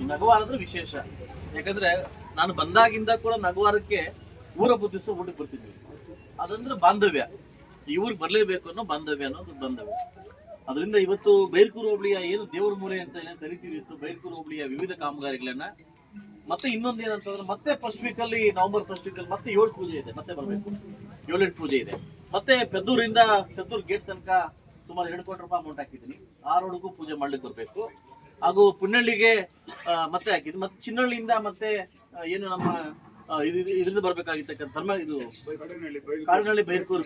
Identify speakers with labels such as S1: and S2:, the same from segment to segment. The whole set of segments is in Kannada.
S1: ಈ ನಗವಾರ ಅಂದ್ರೆ ವಿಶೇಷ. ಯಾಕಂದ್ರೆ ನಾನು ಬಂದಾಗಿಂದ ಕೂಡ ನಗವಾರಕ್ಕೆ ಊರ ದಿವಸ ಊಟಕ್ಕೆ ಬರ್ತಿದ್ವಿ. ಅದಂದ್ರೆ ಬಾಂಧವ್ಯ. ಈ ಊರಿಗೆ ಬರ್ಲೇಬೇಕು ಅನ್ನೋ ಬಾಂಧವ್ಯ ಅನ್ನೋದು ಬಾಂಧವ್ಯ. ಅದರಿಂದ ಇವತ್ತು ಬೈರ್ಕೂರು ಹೋಬಳಿಯ ಏನು ದೇವ್ರ ಮೂಲೆ ಅಂತ ಏನು ಕರಿತೀವಿ ಇತ್ತು. ಬೈರ್ಕೂರು ಹೋಬಳಿಯ ವಿವಿಧ ಕಾಮಗಾರಿಗಳನ್ನ. ಮತ್ತೆ ಇನ್ನೊಂದು ಏನಂತಂದ್ರೆ ಮತ್ತೆ ಫಸ್ಟ್ ವೀಕ್ ಅಲ್ಲಿ ನವೆಂಬರ್ ಫಸ್ಟ್ ವೀಕ್ ಅಲ್ಲಿ ಮತ್ತೆ ಏಳು ಪೂಜೆ ಇದೆ. ಮತ್ತೆ ಬರಬೇಕು. ಏಳೆಂಟು ಪೂಜೆ ಇದೆ. ಮತ್ತೆ ಪೆದ್ದೂರಿಂದ ಪೆದ್ದೂರು ಗೇಟ್ ತನಕ ಸುಮಾರು ಎರಡು ಕೋಟಿ ರೂಪಾಯಿ ಅಮೌಂಟ್ ಹಾಕಿದ್ದೀನಿ. ಆ ರೋಡ್ಗೂ ಪೂಜೆ ಮಾಡ್ಲಿಕ್ಕೆ ಬರಬೇಕು. ಹಾಗೂ ಪುನ್ನಳ್ಳಿಗೆ ಮತ್ತೆ ಹಾಕಿದ್ವಿ ಮತ್ತೆ ಚಿನ್ನಳ್ಳಿಯಿಂದ ಮತ್ತೆ ಏನು ನಮ್ಮ ಇದು, ಇದು- ಇದರಿಂದ ಬರ್ಬೇಕಾಗಿರ್ತಕ್ಕಂಥ ಧರ್ಮ ಇದು ಕಾಡಿನಳ್ಳಿ ಬೈರ್ಕೂರು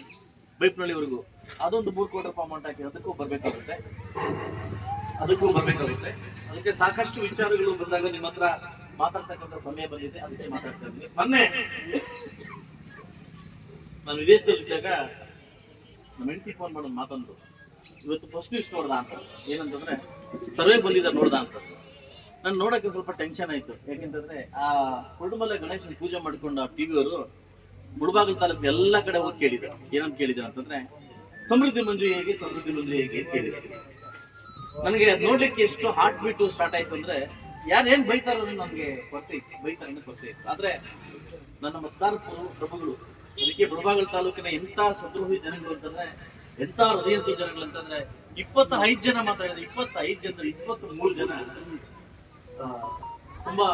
S1: ಬೈಪ್ನಳ್ಳಿವರೆಗೂ ಅದೊಂದು ಮೂರು ಕೋಟಿ ರೂಪಾಯಿ ಅಮೌಂಟ್ ಹಾಕಿ ಅದಕ್ಕೂ ಬರ್ಬೇಕಾಗುತ್ತೆ. ಅದಕ್ಕೂ ಬರ್ಬೇಕಾಗುತ್ತೆ. ಅದಕ್ಕೆ ಸಾಕಷ್ಟು ವಿಚಾರಗಳು ಬಂದಾಗ ನಿಮ್ಮ ಹತ್ರ ಮಾತಾಡ್ತಕ್ಕಂಥ ಸಮಯ ಬಂದಿದೆ. ಅದಕ್ಕೆ ಮಾತಾಡ್ತಾ ಇದ್ದೀನಿ. ಮೊನ್ನೆ ನಾನು ವಿದೇಶದಲ್ಲಿದ್ದಾಗ ನಮ್ಮ ಹೆಂಡತಿ ಫೋನ್ ಮಾಡೋದು ಮಾತಂದ್ರು. ಇವತ್ತು ಫಸ್ಟ್ ನ್ಯೂಸ್ ನೋಡ್ದ ಅಂತ. ಏನಂತಂದ್ರೆ ಸರ್ವೆ ಬಂದಿದ್ದ ನೋಡ್ದ ಅಂತ. ನಾನು ನೋಡಕ್ಕೆ ಸ್ವಲ್ಪ ಟೆನ್ಷನ್ ಆಯ್ತು. ಯಾಕೆಂತಂದ್ರೆ, ಆ ಕುರುಡುಮಲೆ ಗಣೇಶನ ಪೂಜೆ ಮಾಡ್ಕೊಂಡು ಆ ಟಿವಿ ಅವರು ಮುಳಬಾಗಿಲು ತಾಲೂಕು ಎಲ್ಲ ಕಡೆ ಹೋಗಿ ಕೇಳಿದ್ರು. ಏನಂತ ಕೇಳಿದ್ರು ಅಂತಂದ್ರೆ, ಸಮೃದ್ಧಿ ಮಂಜು ಹೇಗೆ, ಸಮೃದ್ಧಿ ಮಂಜು ಹೇಗೆ ಅಂತ ಕೇಳಿದ್ರು. ನನಗೆ ಅದು ನೋಡ್ಲಿಕ್ಕೆ ಎಷ್ಟು ಹಾರ್ಟ್ ಬೀಟು ಸ್ಟಾರ್ಟ್ ಆಯ್ತು ಅಂದ್ರೆ, ಯಾರು ಏನ್ ಬೈತಾರ ನಮ್ಗೆ ಗೊತ್ತೇ ಬೈತಾರ ಗೊತ್ತೇ ಆದ್ರೆ, ನನ್ನ ಮತ್ತಾರು ಪ್ರಭು- ಪ್ರಭುಗಳು, ಅದಕ್ಕೆ ಮುಳಬಾಗಿಲು ತಾಲೂಕಿನ ಎಂತ ಸದ್ರೋಹಿ ಜನಗಳು ಅಂತಂದ್ರೆ ಎಂತ ಹೃದಯಂತ ಜನಗಳು ಅಂತಂದ್ರೆ ಇಪ್ಪತ್ತೈದು ಜನ ಮಾತಾಡಿದ್ರೆ ಇಪ್ಪತ್ತೈದು ಜನ ಇಪ್ಪತ್ತ್ ಮೂರು ಜನ ತುಂಬಾ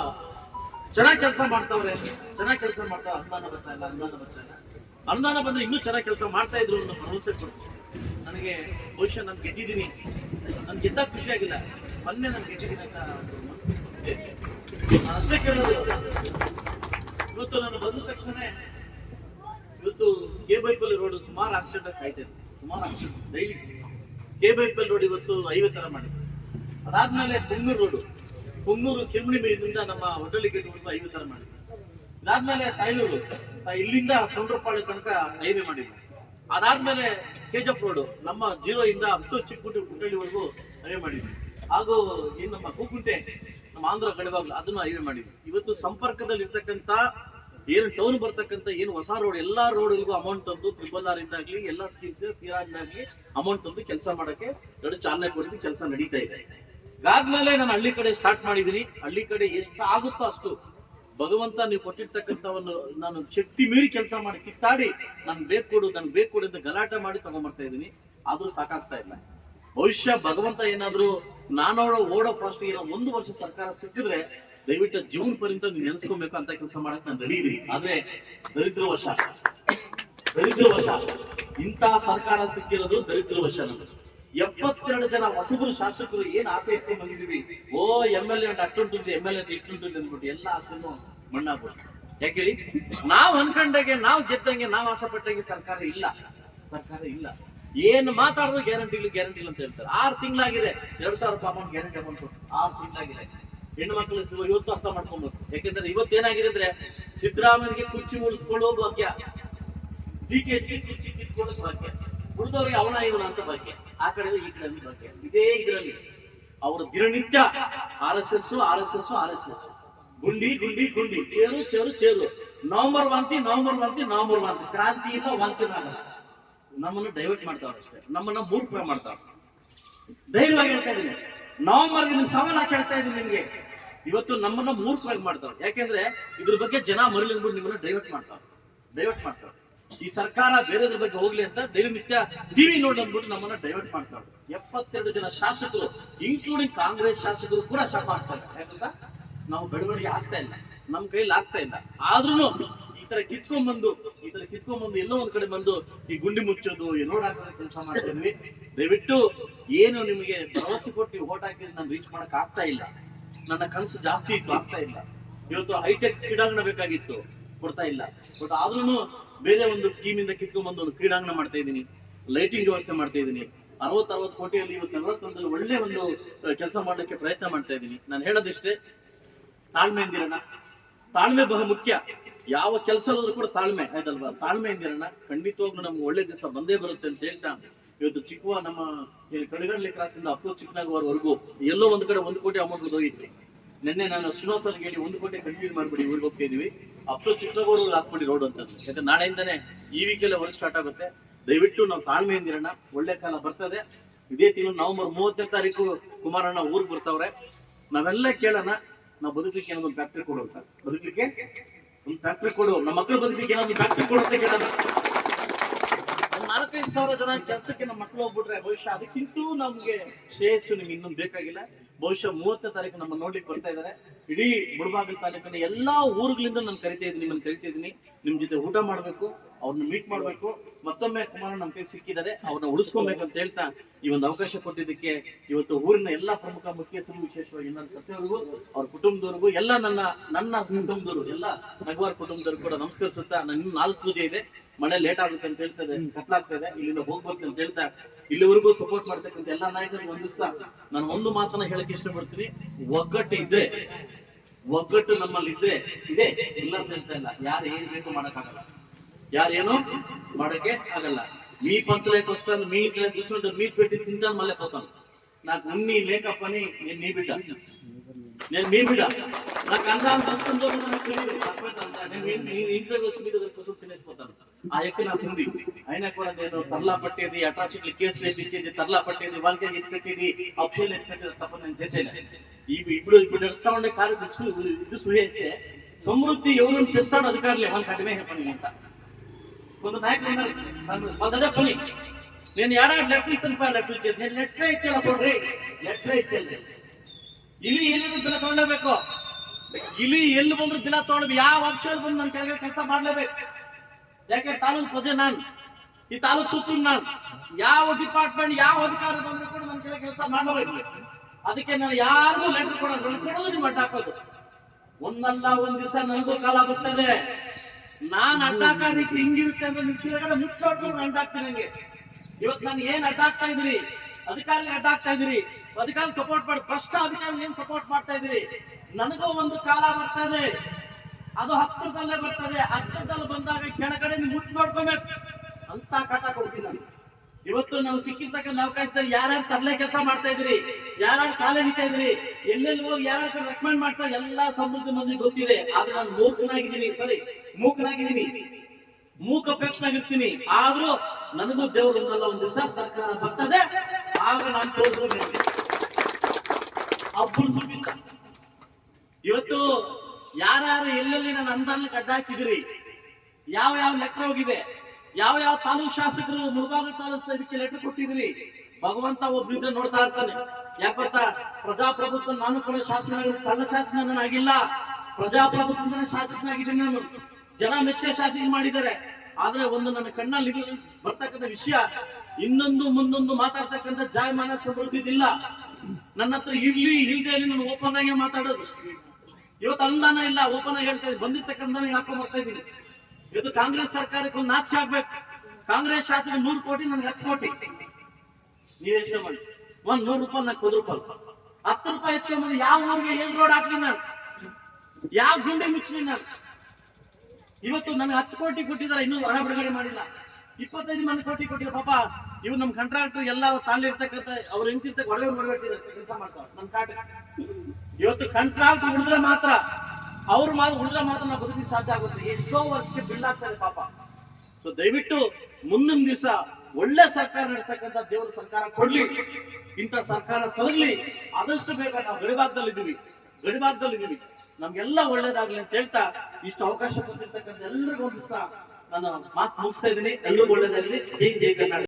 S1: ಚೆನ್ನಾಗಿ ಕೆಲಸ ಮಾಡ್ತಾವ್ರೆ. ಚೆನ್ನಾಗಿ ಕೆಲಸ ಮಾಡ್ತಾ ಅನುದಾನ ಬರ್ತಾ ಇಲ್ಲ ಅನುದಾನ ಬರ್ತಾ ಇಲ್ಲ. ಅನುದಾನ ಬಂದ್ರೆ ಇನ್ನೂ ಚೆನ್ನಾಗಿ ಕೆಲಸ ಮಾಡ್ತಾ ಇದ್ರು ಅನ್ನೋ ಭರವಸೆ ಕೊಡ್ತು ನನಗೆ ಬಹುಶಃ ನಾನು ಗೆದ್ದಿದ್ದೀನಿ. ನನ್ಗೆ ಗೆದ್ದಾಗ ಖುಷಿ ಆಗಿಲ್ಲ. ಮೊನ್ನೆ ನಾನು ಗೆದ್ದಿದ್ದೀನಿ ಅಂತ. ನಾನು ಅಷ್ಟೇ ಕೇಳೋದು ಇವತ್ತು ನಾನು ಬಂದ ತಕ್ಷಣ ಇವತ್ತು ಕೆ ಬೈಪಲ್ಲಿ ರೋಡ್ ಸುಮಾರು ಆಕ್ಸಿಡೆಂಟ್ಸ್ ಆಯ್ತದೆ ಸುಮಾರು ಕೆ ರೋಡ್ ಇವತ್ತು ಹೈವೇ ತರ ಮಾಡಿದ್ರು. ಅದಾದ್ಮೇಲೆ ಬೆಂಗಳೂರು ರೋಡು. ಪುಂಗೂರು ಕಿರುಮಣಿ ಮೇಲಿಂದ ನಮ್ಮ ಹೊಟ್ಟಲಿ ರೋಡ್ ಹೈವೇ ತರ ಮಾಡಿದ್ರು. ಅದಾದಮೇಲೆ ತಾಯ್ನೂರು ಇಲ್ಲಿಂದ ಸೌಂಡ್ರಪಾಳ್ಯ ತನಕ ಹೈವೇ ಮಾಡಿದ್ರು. ಅದಾದ್ಮೇಲೆ ಕೆಜಪ್ ರೋಡ್. ನಮ್ಮ ಜೀರೋ ಇಂದ ಹತ್ತು ಚಿಕ್ಕುಂಟಿ ಹುಟ್ಟಳ್ಳಿವರೆಗೂ ಹೈವೇ ಮಾಡಿದ್ವಿ ಹಾಗೂ ಏನು ನಮ್ಮ ಕೂಕುಂಟೆ, ನಮ್ಮ ಆಂಧ್ರ ಕಡೆ ಅದನ್ನು ಹೈವೇ ಮಾಡಿದ್ವಿ ಇವತ್ತು ಸಂಪರ್ಕದಲ್ಲಿ ಇರ್ತಕ್ಕಂಥ ಏನು ಟೌನ್ ಬರ್ತಕ್ಕಂಥ, ಏನು ಹೊಸ ರೋಡ್ ಎಲ್ಲಾ ರೋಡ್ಗಳಿಗೂ ಅಮೌಂಟ್ ತಂದು ಟ್ರಿಬಲ್ ಆರ್ ಇಂದಾಗ್ಲಿ, ಎಲ್ಲ ಸ್ಕೀಮ್ಸ್ ಸಿರಾಜ್ನಾಗ್ಲಿ ಅಮೌಂಟ್ ತಂದು ಕೆಲಸ ಮಾಡಕ್ಕೆ ಎರಡು ಚಾಲನೆ ಕೊಡಿದ್ದು ಕೆಲಸ ನಡೀತಾ ಇದೆ. ಇದಾದ್ಮೇಲೆ ನಾನು ಹಳ್ಳಿ ಕಡೆ ಸ್ಟಾರ್ಟ್ ಮಾಡಿದ್ದೀನಿ ಹಳ್ಳಿ ಕಡೆ ಎಷ್ಟು ಆಗುತ್ತೋ ಅಷ್ಟು. ಭಗವಂತ ನೀವು ಕೊಟ್ಟಿರ್ತಕ್ಕಂಥವನ್ನು ನಾನು ಶಕ್ತಿ ಮೀರಿ ಕೆಲಸ ಮಾಡಿ ಕಿತ್ತಾಡಿ, ನನ್ ಬೇಕು ಕೊಡು ನನ್ ಬೇಕು ಕೊಡು ಅಂತ ಗಲಾಟೆ ಮಾಡಿ ತಗೊಂಡ್ಬರ್ತಾ ಇದ್ದೀನಿ ಆದರೂ ಸಾಕಾಗ್ತಾ ಇಲ್ಲ. ಭವಿಷ್ಯ ಭಗವಂತ ಏನಾದರೂ ನಾನೋಡೋ ಓಡೋ ಫಾಸ್ಟ್ ಏನೋ ಒಂದು ವರ್ಷ ಸರ್ಕಾರ ಸಿಕ್ಕಿದ್ರೆ ದಯವಿಟ್ಟು ಜೂನ್ ಪರ್ಯಂತ ನೀವು ನೆನೆಸ್ಕೊಬೇಕು ಅಂತ ಕೆಲಸ ಮಾಡಕ್ ನಾನು ರೆಡಿ ದರಿದ್ರ ಆದ್ರೆ ದರಿದ್ರ ವಶ ಇಂಥ ಸರ್ಕಾರ ಸಿಕ್ಕಿರೋದು ದರಿದ್ರವಶ ನಮಗೆ ಎಪ್ಪತ್ತೆರಡು ಜನ ಹೊಸಬರು ಶಾಸಕರು ಏನ್ ಆಸೆ ಇಟ್ಕೊಂಡು ಬಂದಿದೀವಿ ಓ ಎಂ ಎಲ್ ಎ ಅಷ್ಟುಂಟು ಎಂ ಎಲ್ ಎ ಇಷ್ಟುಂಟು ಅಂದ್ಬಿಟ್ಟು ಎಲ್ಲ ಆಸೆನೂ ಮಣ್ಣಾಗ್ಬೋದು ಯಾಕೆ ಹೇಳಿ? ನಾವ್ ಅನ್ಕೊಂಡಾಗೆ, ನಾವ್ ಗೆದ್ದಂಗೆ, ನಾವ್ ಆಸೆ ಪಟ್ಟಂಗೆ ಸರ್ಕಾರ ಇಲ್ಲ. ಸರ್ಕಾರ ಇಲ್ಲ. ಏನ್ ಮಾತಾಡಿದ್ರು ಇಲ್ಲ ಗ್ಯಾರಂಟಿ ಅಂತ ಹೇಳ್ತಾರೆ. ಆರ್ ತಿಂಗಳಾಗಿದೆ. ಎರಡ್ ಸಾವಿರ ರೂಪಾಯಿ ಅಮೌಂಟ್ ಗ್ಯಾರಂಟಿ ಅಮೌಂಟ್ ಆರ್ ತಿಂಗಳಾಗಿದೆ. ಹೆಣ್ಣು ಮಕ್ಕಳ ಇವತ್ತು ಅರ್ಥ ಮಾಡ್ಕೊಬೇಕು ಯಾಕೆಂದ್ರೆ ಇವತ್ತೇನಾಗಿದೆ ಅಂದ್ರೆ ಸಿದ್ದರಾಮಯ್ಯಗೆ ಕುರ್ಚಿ ಉಳಿಸ್ಕೊಳ್ಳೋ ಭಾಗ್ಯ. ಡಿ ಕೆ ಜಿಗೆ ಕುರ್ಚಿ ಕಿತ್ಕೊಳ್ಳೋ ಭಾಗ್ಯ. ಉಳಿದವ್ರಿಗೆ ಅವನ ಇವನ ಅಂತ ಭಾಗ್ಯ. ಆ ಕಡೆ ಈ ಕಡೆ ಭಾಗ್ಯ. ಇದೇ ಇದರಲ್ಲಿ ಅವರು ದಿನನಿತ್ಯ R S S R S S R S S ಗುಂಡಿ ಗುಂಡಿ ಗುಂಡಿ. Chair chair chair. ನವಂಬರ್ ವಾಂತಿ ನವಂಬರ್ ವಾಂತಿ ನವಂಬರ್ ವಾಂತಿ. ಕ್ರಾಂತಿ ಇಲ್ಲ, ವಾಂತಿ ಆಗಲ್ಲ. ನಮ್ಮನ್ನು ಡೈವರ್ಟ್ ಮಾಡ್ತಾವ್ರೆ ಅಷ್ಟೇ. ನಮ್ಮನ್ನ ಮೂರ್ಖ ಮಾಡ್ತಾವ್ರೆ. ಧೈರ್ಯವಾಗಿ ಹೇಳ್ತಾ ಇದ್ದೀನಿ. ನವೆಂಬರ್ಗೆ ನಿಮ್ ಸವಾಲ ಹೇಳ್ತಾ ಇದ್ದೀನಿ ನಿಮ್ಗೆ. ಇವತ್ತು ನಮ್ಮನ್ನ ಮೂರ್ಖವಾಗಿ ಮಾಡ್ತಾರೆ ಯಾಕೆಂದ್ರೆ ಇದ್ರ ಬಗ್ಗೆ ಜನ ಮರಳಿ ಅಂದ್ಬಿಟ್ಟು ನಿಮ್ಮನ್ನ ಡೈವರ್ಟ್ ಮಾಡ್ತಾರೆ ಡೈವರ್ಟ್ ಮಾಡ್ತಾರೆ ಈ ಸರ್ಕಾರ ಬೇರೆದ್ರ ಬಗ್ಗೆ ಹೋಗ್ಲಿ ಅಂತ ದಿನನಿತ್ಯ ಟಿವಿ ನೋಡಿ ಅಂದ್ಬಿಟ್ಟು ನಮ್ಮನ್ನ ಡೈವರ್ಟ್ ಮಾಡ್ತಾರೆ ಎಪ್ಪತ್ತೆರಡು ಜನ ಶಾಸಕರು ಇನ್ಕ್ಲೂಡಿಂಗ್ ಕಾಂಗ್ರೆಸ್ ಶಾಸಕರು ಕೂಡ ಶಾಪ ಮಾಡ್ತಾರೆ. ಯಾಕಂತ ನಾವು ಬೆಳವಣಿಗೆ ಆಗ್ತಾ ಇಲ್ಲ. ನಮ್ ಕೈಲಿ ಆಗ್ತಾ ಇಲ್ಲ. ಆದ್ರೂ ಈ ತರ ಕಿತ್ಕೊಂಡ್ಬಂದು ಈ ತರ ಕಿತ್ಕೊಂಡ್ಬಂದು ಎಲ್ಲೋ ಒಂದ್ ಕಡೆ ಬಂದು ಈ ಗುಂಡಿ ಮುಚ್ಚೋದು ಹಾಕೋದು ಕೆಲಸ ಮಾಡ್ತಾ ಇದ್ವಿ. ದಯವಿಟ್ಟು ಏನು ನಿಮಗೆ ಭರವಸೆ ಕೊಟ್ಟು ಓಟ್ ಹಾಕಿ ನಾನು ರೀಚ್ ಮಾಡಕ್ ಆಗ್ತಾ ಇಲ್ಲ. ನನ್ನ ಕನಸು ಜಾಸ್ತಿ ಇತ್ತು, ಆಗ್ತಾ ಇಲ್ಲ. ಇವತ್ತು ಹೈಟೆಕ್ ಕ್ರೀಡಾಂಗಣ ಬೇಕಾಗಿತ್ತು, ಕೊಡ್ತಾ ಇಲ್ಲ. ಬಟ್ ಆದ್ರೂ ಬೇರೆ ಒಂದು ಸ್ಕೀಮ್ ಇಂದ ಕಿತ್ಕೊಂಡ್ಬಂದು ಒಂದು ಕ್ರೀಡಾಂಗಣ ಮಾಡ್ತಾ ಇದ್ದೀನಿ. ಲೈಟಿಂಗ್ ವ್ಯವಸ್ಥೆ ಮಾಡ್ತಾ ಇದ್ದೀನಿ. ಅರವತ್ತ ಅರವತ್ತು ಕೋಟಿಯಲ್ಲಿ ಇವತ್ತು ನಲವತ್ತೊಂದಲ್ಲಿ ಒಳ್ಳೆ ಒಂದು ಕೆಲಸ ಮಾಡಲಿಕ್ಕೆ ಪ್ರಯತ್ನ ಮಾಡ್ತಾ ಇದ್ದೀನಿ. ನಾನು ಹೇಳೋದಿಷ್ಟೇ ತಾಳ್ಮೆಯಿಂದಿರೋಣ ತಾಳ್ಮೆ ಬಹು ಮುಖ್ಯ. ಯಾವ ಕೆಲಸ ಕೂಡ ತಾಳ್ಮೆ, ಆಯ್ತಲ್ವಾ? ತಾಳ್ಮೆಯಿಂದಿರೋಣ ಖಂಡಿತವಾಗ್ಲೂ ನಮ್ಗೆ ಒಳ್ಳೆ ದಿವಸ ಬಂದೇ ಬರುತ್ತೆ ಅಂತ ಹೇಳ್ತಾ ಇವತ್ತು ಚಿಕ್ಕುವ ನಮ್ಮ ಕಡಗಡ್ಲಿ ಕ್ರಾಸ್ ಇಂದ ಚಿಕ್ಕನಾಗುವವರೆಗೂ ಎಲ್ಲೋ ಒಂದು ಕಡೆ ಒಂದು ಕೋಟಿ ಅಮೌಂಟ್ ಹೋಗಿದ್ವಿ. ನಿನ್ನೆ ನಾನು ಶ್ರೀನಿವಾಸನ್ ಹೇಳಿ ಒಂದು ಕೋಟಿ ಕಂಟಿನ್ಯೂ ಮಾಡ್ಬಿಡಿ, ಊರಿಗೆ ಹೋಗ್ತಾ ಇದೀವಿ ಅಪ್ಪು ಚಿಕ್ಕನಗೂರು ಹಾಕ್ಬಿಡಿ ರೋಡ್ ಅಂತ. ಯಾಕಂದ್ರೆ ನಾಳೆಯಿಂದನೇ ಈ ವೀಕೆಲ್ಲ ವರ್ಕ್ ಸ್ಟಾರ್ಟ್ ಆಗುತ್ತೆ. ದಯವಿಟ್ಟು ನಾವು ತಾಳ್ಮೆಯಿಂದಿರೋಣ ಒಳ್ಳೆ ಕಾಲ ಬರ್ತದೆ. ಇದೇ ತಿಂಗಳು ನವೆಂಬರ್ ಮೂವತ್ತನೇ ತಾರೀಕು ಕುಮಾರಣ್ಣ ಊರಿಗೆ ಬರ್ತಾವ್ರೆ. ನಾವೆಲ್ಲ ಕೇಳೋಣ, ನಾವು ಬದುಕಲಿಕ್ಕೆ ಏನೋ ಒಂದು ಫ್ಯಾಕ್ಟ್ರಿ ಕೊಡು ಅಂತ. ಬದುಕಲಿಕ್ಕೆ? ಒಂದು ಫ್ಯಾಕ್ಟ್ರಿ ಕೊಡು. ನಮ್ಮ ಮಕ್ಕಳು ಬದುಕಲಿಕ್ಕೆ ಏನೋ ಒಂದು ಫ್ಯಾಕ್ಟ್ರಿ ಕೊಡು ಅಂತ ಕೇಳೋದು ಒಂದ್ ನಾಲ್ಕೈದು ಸಾವಿರ ಜನ ಕೆಲಸಕ್ಕೆ ನಮ್ಮ ಮಕ್ಕಳು ಹೋಗ್ಬಿಟ್ರೆ ಬಹುಶಃ ಅದಕ್ಕಿಂತೂ ನಮ್ಗೆ ಶ್ರೇಯಸ್ಸು ನಿಮ್ಗೆ ಇನ್ನೊಂದು ಬೇಕಾಗಿಲ್ಲ. ಬಹುಶಃ ಮೂವತ್ತನೇ ತಾರೀಕು ನಮ್ಮ ನೋಡ್ಲಿಕ್ಕೆ ಬರ್ತಾ ಇದ್ದಾರೆ ಇಡೀ ಮುಳಬಾಗಿಲು ತಾಲೂಕಿನ ಎಲ್ಲಾ ಊರುಗಳಿಂದ ನಾನು ಕರಿತಾ ಇದ್ದೀನಿ, ನಿಮ್ಮನ್ನು ಕರಿತಾ ಇದ್ದೀನಿ. ನಿಮ್ ಜೊತೆ ಊಟ ಮಾಡ್ಬೇಕು, ಅವ್ರನ್ನ ಮೀಟ್ ಮಾಡ್ಬೇಕು. ಮತ್ತೊಮ್ಮೆ ಕುಮಾರ ನಮ್ಮ ಕೈ ಸಿಕ್ಕಿದ್ದಾರೆ, ಅವ್ರನ್ನ ಉಳಿಸ್ಕೊಬೇಕು ಅಂತ ಹೇಳ್ತಾ ಈ ಒಂದು ಅವಕಾಶ ಕೊಟ್ಟಿದ್ದಕ್ಕೆ ಇವತ್ತು ಊರಿನ ಎಲ್ಲಾ ಪ್ರಮುಖ ಮುಖ್ಯಸ್ಥರು ವಿಶೇಷವಾಗಿ ನನ್ನ ಸತ್ಯವರಿಗೂ ಅವ್ರ ಕುಟುಂಬದವ್ರಿಗೂ, ಎಲ್ಲ ನನ್ನ ನನ್ನ ಕುಟುಂಬದವರು, ಎಲ್ಲ ನಗವಾರ ಕುಟುಂಬದವ್ರು ಕೂಡ ನಮಸ್ಕರಿಸುತ್ತಾ ನನ್ನ ಇನ್ನೂ ನಾಲ್ಕು ಪೂಜೆ ಇದೆ. ಮಳೆ ಲೇಟ್ ಆಗುತ್ತೆ ಅಂತ ಹೇಳ್ತದೆ ಕತ್ಲಾಗ್ತದೆ ಇಲ್ಲಿಂದ ಹೋಗ್ಬೇಕು ಅಂತ ಹೇಳ್ತಾ ಇಲ್ಲಿವರೆಗೂ ಸಪೋರ್ಟ್ ಮಾಡ್ತಕ್ಕಂಥ ಎಲ್ಲಾ ನಾಯಕರಿಗೆ ವಂದಿಸ್ತಾ ನಾನು ಒಂದು ಮಾತನ್ನ ಹೇಳಕ್ ಇಷ್ಟಪಡ್ತೀನಿ ಒಗ್ಗಟ್ಟು ಇದ್ರೆ ಒಗ್ಗಟ್ಟು ನಮ್ಮಲ್ಲಿ ಇದ್ರೆ ಇದೆ ಇಲ್ಲ ಅಂತ ಹೇಳ್ತಾ ಇಲ್ಲ ಯಾರು ಏನ್ ಬೇಕು ಮಾಡಕ್ಕಾಗಲ್ಲ ಯಾರೇನು ಮಾಡಕ್ಕೆ ಆಗಲ್ಲ మీ పంచలేక వస్తాను మీ ఇంట్లో కూర్చుంటే మీరు పెట్టి తింటాను మళ్ళీ పోతాను నాకు ఉన్ని లేకప్పని నేను నీ బిడ్డ నేను మీ బిడ్డ నాకు అందాలు వస్తుందో నాకు తెలియదు తప్పైతే అంతా. నేను మీ- మీ ఇంటి దగ్గర వచ్చి మీ దగ్గర కూర్చొని తినేసిపోతాను ఆ ఎక్కువ నాకు ఉంది అయినా కూడా నేను తర్లా పట్టేది అట్రాసిటీ కేసులు వేపించేది తర్లా పట్టేది వాళ్ళకి ఎత్తి పెట్టేది ఆప్షన్ ఎత్తి పెట్టేది తప్ప నేను చేసేది ఇవి ఇప్పుడు ఇప్పుడు నడుస్తా ఉండే కార్య ఇది సూచేస్తే సమృద్ధి ఎవరు తెస్తాడు అధికారులు వాళ్ళకి అడిమే పని అంతా కొంత నాయకులు ఉన్నారు నాకు వాళ్ళ అదే పని నేను ఏడాది లెటర్ ఇస్తాను పా లెటర్ ఇచ్చేది నేను లెటర్ ఇచ్చాను ಕೊಡ್ರಿ లెటర్ ఇచ్చేది ಇಲಿ ಎಲ್ಲಿದ್ರು ಬಿಲ ತಗೊಳ್ಳೇಬೇಕು ಇಲಿ ಎಲ್ಲಿ ಬಂದ್ರು ಬಿಲ ತಗೊಳ್ಬೇಕು ಯಾವ ಆಫೀಸಲ್ಲಿ ಬಂದು ನನ್ನ ಕೆಳಗೆ ಕೆಲಸ ಮಾಡ್ಲೇಬೇಕು. ಯಾಕೆ ತಾಲೂಕು ಪ್ರಜೆ ನಾನು. ಈ ತಾಲೂಕು ಸುತ್ತ ನಾನು. ಯಾವ ಡಿಪಾರ್ಟ್ಮೆಂಟ್ ಯಾವ ಅಧಿಕಾರ ಬಂದ್ರು ಕೂಡ ನನ್ನ ಕೆಳಗೆ ಕೆಲಸ ಮಾಡಬೇಕು ಅದಕ್ಕೆ ನಾನು ಯಾರಿಗೂ ಲೆಟರ್ ಕೊಡೋದು ಕೊಡೋದು ನೀವು ಅಡ್ಡ ಹಾಕೋದು. ಒಂದಲ್ಲ ಒಂದ್ ದಿವಸ ನನಗೂ ಕಾಲ ಆಗುತ್ತದೆ ನಾನು ಅಡ್ಡ ಹಾಕೋದಕ್ಕೆ ಹಿಂಗಿರುತ್ತೆ ಅಂದ್ರೆ ನಿಮ್ ಕೆಳಗಡೆ ಮುಟ್ಟು ಅಡ್ಡ ಹಾಕ್ತೀನಿ ನಂಗೆ. ಇವತ್ತು ನಾನು ಏನ್ ಅಡ್ಡ ಹಾಕ್ತಾ ಇದ್ರಿ ಅಧಿಕಾರಿ ಅಡ್ಡ ಹಾಕ್ತಾ ಇದ್ರಿ ಅಧಿಕಾರಿ ಸಪೋರ್ಟ್ ಮಾಡಿ, ಭ್ರಷ್ಟ ಅಧಿಕಾರಿ ಏನ್ ಸಪೋರ್ಟ್ ಮಾಡ್ತಾ ಇದ್ರಿ ನನಗೂ ಒಂದು ಕಾಲ ಬರ್ತದೆ. ಅದು ಹತ್ತಿರದಲ್ಲೇ ಬರ್ತದೆ. ಹತ್ತಿರದಲ್ಲಿ ಬಂದಾಗ ಕೆಳಗಡೆ ಮುಟ್ಟು ಮಾಡ್ಕೋಬೇಕು. ಅಂತ ಕಾಟ ಕೊಡ್ತೀನಿ ಇವತ್ತು ನಾವು ಸಿಕ್ಕಿರ್ತಕ್ಕಂಥ ಅವಕಾಶದಲ್ಲಿ ಯಾರ್ಯಾರು ತರಲೆ ಕೆಲಸ ಮಾಡ್ತಾ ಇದ್ರಿ ಯಾರ್ಯಾರು ಕಾಲ ಹಿಡಿತಾ ಇದ್ರಿ ಎಲ್ಲೆಲ್ಲಿ ಹೋಗಿ ಯಾರ್ಯಾರು ರೆಕಮೆಂಡ್ ಮಾಡ್ತಾ ಎಲ್ಲ ಸಮೃದ್ಧಿ ಮಂದಿಗೆ ಗೊತ್ತಿದೆ. ಆದ್ರೆ ನಾನು ಮೂಕನಾಗಿದ್ದೀನಿ ಸರಿ ಮೂಕನಾಗಿದ್ದೀನಿ ಮೂಕಪೇಕ್ಷನಾಗಿರ್ತೀನಿ ಆದ್ರೂ ನನಗೂ ದೇವರು ಒಂದಲ್ಲ ಒಂದ್ ದಿವಸ ಸರ್ಕಾರ ಬರ್ತದೆ. ಆಗ ನಾನು ತೋರಿಸ್ಬೇಕು ಅಬ್ಬರು ಸುಟ್ಟಿದ್ದ ಇವತ್ತು ಯಾರ್ಯಾರು ಎಲ್ಲೆಲ್ಲಿ ನನ್ನ ಅಂದಲ್ಲಿ ಕಡ್ಡ ಹಾಕಿದಿರಿ? ಯಾವ ಯಾವ ಲೆಟರ್ ಹೋಗಿದೆ? ಯಾವ ಯಾವ ತಾಲೂಕ್ ಶಾಸಕರು ಮುಳಬಾಗ ತಾಲೂಕು ಇದಕ್ಕೆ ಲೆಟರ್ ಕೊಟ್ಟಿದ್ರಿ? ಭಗವಂತ ಒಬ್ರಿದ್ರೆ ನೋಡ್ತಾ ಇರ್ತಾನೆ. ಯಾಕಂತ ಪ್ರಜಾಪ್ರಭುತ್ವ ನಾನು ಕೂಡ ಶಾಸನ ಸಣ್ಣ ಶಾಸನ ಆಗಿಲ್ಲ. ಪ್ರಜಾಪ್ರಭುತ್ವದ ಶಾಸಕನಾಗಿದ್ದೀನಿ ನಾನು. ಜನ ಮೆಚ್ಚ ಶಾಸಕ ಮಾಡಿದ್ದಾರೆ. ಆದ್ರೆ ಒಂದು ನನ್ನ ಕಣ್ಣಲ್ಲಿ ಬರ್ತಕ್ಕಂಥ ವಿಷಯ, ಇನ್ನೊಂದು ಮುಂದೊಂದು ಮಾತಾಡ್ತಕ್ಕಂಥ ಜಾಯಮಾನ ಸಮೃದ್ಧಿದಿಲ್ಲ ನನ್ನ ಹತ್ರ ಇರ್ಲಿ, ಇಲ್ದೆ ನಾನು ಓಪನ್ ಆಗಿ ಮಾತಾಡೋದು. ಇವತ್ತು ಅನುದಾನ ಇಲ್ಲ ಓಪನ್ ಆಗಿ ಹೇಳ್ತಾ ಇದ್ದೀನಿ. ಬಂದಿರ್ತಕ್ಕಂಥ ಹಾಕೊಂಡ್ ಬರ್ತಾ ಇದ್ದೀನಿ. ಇವತ್ತು ಕಾಂಗ್ರೆಸ್ ಸರ್ಕಾರಕ್ಕೆ ಒಂದು ನಾಚಿಕೆ ಆಗ್ಬೇಕು. ಕಾಂಗ್ರೆಸ್ ಶಾಸಕ ನೂರು ಕೋಟಿ, ನನ್ಗೆ ಹತ್ತು ಕೋಟಿ. ನೀವ್ ಯೋಚನೆ ಮಾಡಿ. ಒಂದ್ ನೂರು ರೂಪಾಯಿ, ನಾಲ್ಕು ಒಂದು ರೂಪಾಯಿ. ಹತ್ತು ರೂಪಾಯಿ ಎತ್ಕೊಂಡ್ಬಂದು ಯಾವ ಊರಿಗೆ ಏನು ರೋಡ್ ಹಾಕ್ಲಿ ನಾನು? ಯಾವ ಗುಂಡಿ ಮುಚ್ಚಲಿ ನಾನು? ಇವತ್ತು ನನಗೆ ಹತ್ತು ಕೋಟಿ ಕೊಟ್ಟಿದ್ದಾರೆ, ಇನ್ನೂ ಹಣ ಬಿಡುಗಡೆ ಮಾಡಿಲ್ಲ. ಇಪ್ಪತ್ತೈದು ಮಂದಿ ಕೋಟಿ ಕೊಟ್ಟಿದ್ರು ಪಾಪ ಇವ್ ನಮ್ ಕಾಂಟ್ರಾಕ್ಟರ್ ಎಲ್ಲ ತಾಳಿರ್ತಕ್ಕಂಥ ಅವ್ರು ಹೆಂಚಿರ್ತಕ್ಕ ಒಳ್ಳೆ ಕೆಲಸ ಮಾಡ್ತಾರೆ ಇವತ್ತು ಕಂಟ್ರಾಕ್ಟ್ ಉಳಿದ್ರೆ ಮಾತ್ರ, ಅವ್ರ ಮಾತ್ರ ಉಳಿದ್ರೆ ಮಾತ್ರ ನಾವು ಬದುಕಿ ಸಾಧ್ಯ ಆಗುತ್ತೆ. ಎಷ್ಟೋ ವರ್ಷಕ್ಕೆ ಬಿಲ್ ಆಗ್ತಾರೆ ಪಾಪ. ಸೊ ದಯವಿಟ್ಟು ಮುಂದಿನ ದಿವಸ ಒಳ್ಳೆ ಸರ್ಕಾರ ನಡೆಸ್ತಕ್ಕಂಥ ದೇವರ ಸರ್ಕಾರ ಕೊಡ್ಲಿ. ಇಂಥ ಸರ್ಕಾರ ತೊಲಗ್ಲಿ ಆದಷ್ಟು ಬೇಗ ನಾವು ಗಡಿಭಾಗದಲ್ಲಿ ಇದೀವಿ. ಗಡಿಭಾಗದಲ್ಲಿ ಇದೀವಿ. ನಮ್ಗೆಲ್ಲ ಒಳ್ಳೇದಾಗ್ಲಿ ಅಂತ ಹೇಳ್ತಾ ಇಷ್ಟು ಅವಕಾಶ ಕೊಟ್ಟಿರ್ತಕ್ಕಂಥ ಎಲ್ರಿಗೂ ಒಂದಿಸ್ತಾ ನಾನು ಮಾತು ಮುಗಿಸ್ತಾ ಇದ್ದೀನಿ. ಎಲ್ಲರೂ ಒಳ್ಳೇದಾಗಲಿ. ಹೀಗೆ ಕರ್ನಾಟಕ.